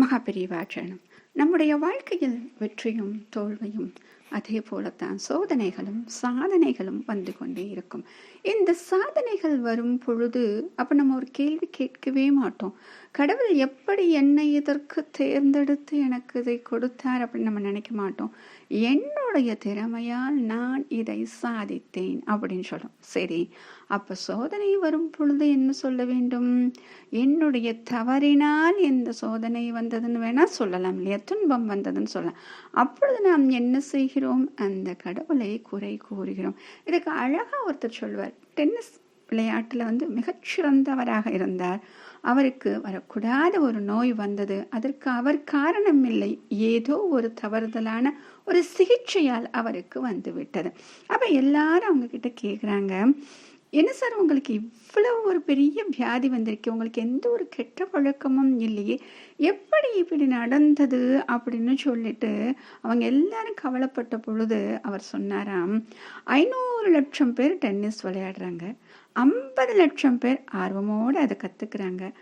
மகாபெரிவாச்சரணம். நம்முடைய வாழ்க்கையில் வெற்றியும் தோல்வியும் அதே போலத்தான் சோதனைகளும் சாதனைகளும் வந்து கொண்டே இருக்கும். இந்த சாதனைகள் வரும் பொழுது அப்போ நம்ம ஒரு கேள்வி கேட்கவே மாட்டோம். கடவுள் எப்படி என்னை இதற்கு தேர்ந்தெடுத்து எனக்கு இதை கொடுத்தார் அப்படின்னு நம்ம நினைக்க மாட்டோம். என்னுடைய திறமையால் நான் இதை சாதித்தேன் அப்படின்னு சொல்லும். சரி அப்போ சோதனை வரும் பொழுது என்ன சொல்ல வேண்டும்? என்னுடைய தவறினால் எந்த சோதனை வந்ததுன்னு வேணா சொல்லலாம். இல்லையா? துன்பம் வந்ததுன்னு சொல்லலாம். அப்பொழுது நாம் என்ன செய்கிறோம்? அந்த கடவுளை குறை கூறுகிறோம். இதுக்கு அழகா ஒருத்தர் சொல்வார் டென்னிஸ் விளையாட்டில் வந்து மிகச்சிறந்தவராக இருந்தார். அவருக்கு வரக்கூடாத ஒரு நோய் வந்தது. அதற்கு அவர் காரணம் இல்லை ஏதோ ஒரு தவறுதலான ஒரு சிகிச்சையால் அவருக்கு வந்து விட்டது அப்போ எல்லாரும் அவங்க கிட்ட கேட்குறாங்க என்ன சார் உங்களுக்கு இவ்வளவு ஒரு பெரிய வியாதி வந்திருக்கு? உங்களுக்கு எந்த ஒரு கெட்ட பழக்கமும் இல்லையே. எப்படி இப்படி நடந்தது அப்படின்னு சொல்லிட்டு அவங்க எல்லாரும் கவலைப்பட்ட பொழுது அவர் சொன்னாராம் ஐநூறு லட்சம் பேர் டென்னிஸ் விளையாடுறாங்க. ஐம்பது லட்சம் பேர் ஆர்வமோடு அதை கற்றுக்குறாங்க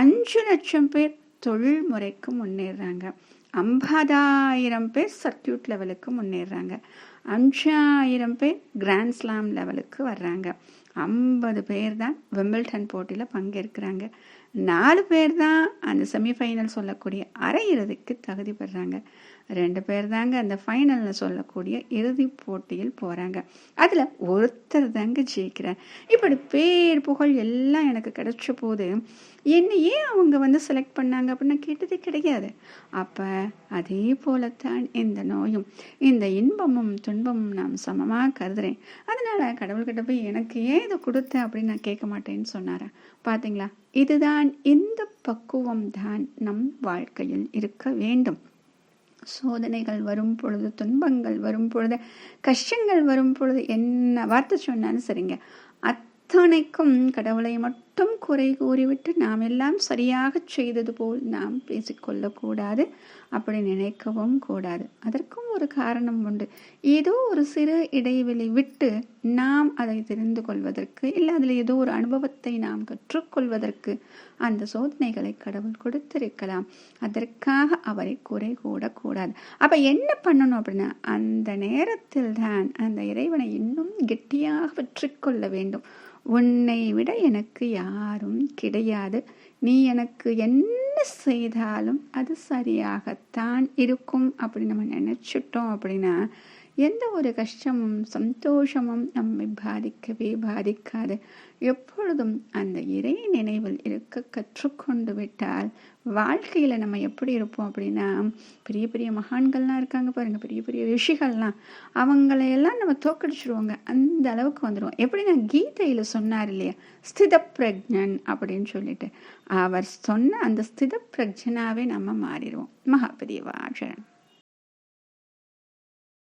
அஞ்சு லட்சம் பேர் தொழில் முறைக்கு முன்னேறாங்க ஐம்பதாயிரம் பேர் சர்க்கியூட் லெவலுக்கு முன்னேறாங்க அஞ்சாயிரம் பேர் கிராண்ட் ஸ்லாம் லெவலுக்கு வர்றாங்க. ஐம்பது பேர் தான் விம்பிள்டன் போட்டியில் பங்கேற்கிறாங்க. நாலு பேர் தான் அந்த செமிஃபைனல் சொல்லக்கூடிய அரையிறதுக்கு தகுதி பெறுறாங்க ரெண்டு பேர் தாங்க அந்த ஃபைனலில் சொல்லக்கூடிய இறுதி போட்டியில் போகிறாங்க அதில் ஒருத்தர் தாங்க ஜெயிக்கிறார். இப்படி பேர் புகழ் எல்லாம் எனக்கு கிடைச்ச போது என்னை ஏன் அவங்க வந்து செலக்ட் பண்ணாங்க அப்படின்னு கேட்டதே கிடையாது. அப்போ அதே போலத்தான் இந்த நோயும் இந்த இன்பமும் துன்பமும் நான் சமமாக கருதுறேன். அதனால் கடவுள்கிட்ட போய் எனக்கு ஏன் இதை கொடுத்த அப்படின்னு நான் கேட்க மாட்டேன்னு சொன்னார்? பார்த்தீங்களா இதுதான் இந்த பக்குவம் தான் நம் வாழ்க்கையில் இருக்க வேண்டும். சோதனைகள் வரும் பொழுது துன்பங்கள் வரும் பொழுது கஷ்டங்கள் வரும் பொழுது என்ன வார்த்தை சொன்னாலும் சரிங்க. அத்தனைக்கும் கடவுளை மட்டும் குறை கூறிவிட்டு நாம் எல்லாம் சரியாக செய்தது போல் நாம் பேசிக்கொள்ளக்கூடாது அப்படி நினைக்கவும் கூடாது. அதற்கும் ஒரு காரணம் உண்டு. ஏதோ ஒரு சிறு இடைவெளி விட்டு நாம் அதை தெரிந்து கொள்வதற்கு இல்லை அதில் ஏதோ ஒரு அனுபவத்தை நாம் கற்றுக்கொள்வதற்கு அந்த சோதனைகளை கடவுள் கொடுத்திருக்கலாம். அதற்காக அவரை குறை கூடக்கூடாது. அப்போ என்ன பண்ணணும் அப்படின்னா அந்த நேரத்தில் தான் அந்த இறைவனை இன்னும் கெட்டியாக பெற்றுக்கொள்ள வேண்டும். உன்னை விட எனக்கு யாரும் கிடையாது. நீ எனக்கு என்ன செய்தாலும் அது சரியாகத்தான் இருக்கும். அப்படி நம்ம நினச்சிட்டோம் அப்படின்னா எந்த ஒரு கஷ்டமும் சந்தோஷமும் நம்மை பாதிக்கவே பாதிக்காது. எப்பொழுதும் அந்த இறை நினைவில் இருக்க கற்றுக்கொண்டு விட்டால் வாழ்க்கையில் நம்ம எப்படி இருப்போம் அப்படின்னா பெரிய பெரிய மகான்கள்லாம் இருக்காங்க பாருங்கள் பெரிய பெரிய ரிஷிகள்லாம். அவங்களையெல்லாம் நம்ம தோக்கடிச்சிருவோங்க அந்த அளவுக்கு வந்துடுவோம் எப்படி நான் கீதையில் சொன்னார் இல்லையா ஸ்தித பிரஜன் அப்படின்னு சொல்லிட்டு. அவர் சொன்ன அந்த ஸ்தித பிரஜனாவே நம்ம மாறிடுவோம். மகாபெரியவா ஆச்சரன்